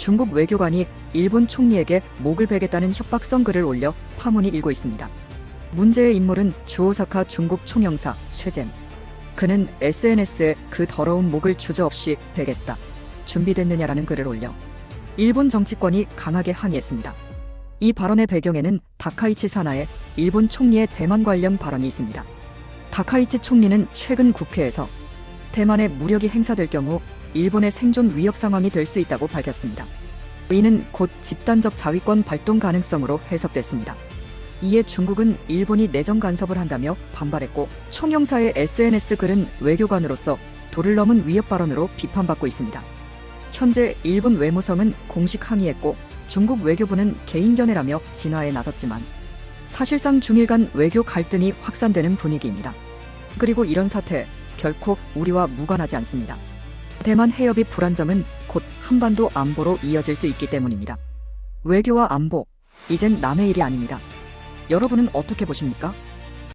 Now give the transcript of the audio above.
중국 외교관이 일본 총리에게 목을 베겠다는 협박성 글을 올려 파문이 일고 있습니다. 문제의 인물은 주오사카 중국 총영사 쇠젠. 그는 SNS에 그 더러운 목을 주저없이 베겠다. 준비됐느냐라는 글을 올려 일본 정치권이 강하게 항의했습니다. 이 발언의 배경에는 다카이치 사나의 일본 총리의 대만 관련 발언이 있습니다. 다카이치 총리는 최근 국회에서 대만에 무력이 행사될 경우 일본의 생존 위협 상황이 될 수 있다고 밝혔습니다. 이는 곧 집단적 자위권 발동 가능성으로 해석됐습니다. 이에 중국은 일본이 내정 간섭을 한다며 반발했고 총영사의 SNS 글은 외교관으로서 도를 넘은 위협 발언으로 비판받고 있습니다. 현재 일본 외무성은 공식 항의했고 중국 외교부는 개인 견해라며 진화에 나섰지만 사실상 중일 간 외교 갈등이 확산되는 분위기입니다. 그리고 이런 사태 결코 우리와 무관하지 않습니다. 대만 해협이 불안정은 곧 한반도 안보로 이어질 수 있기 때문입니다. 외교와 안보, 이젠 남의 일이 아닙니다. 여러분은 어떻게 보십니까?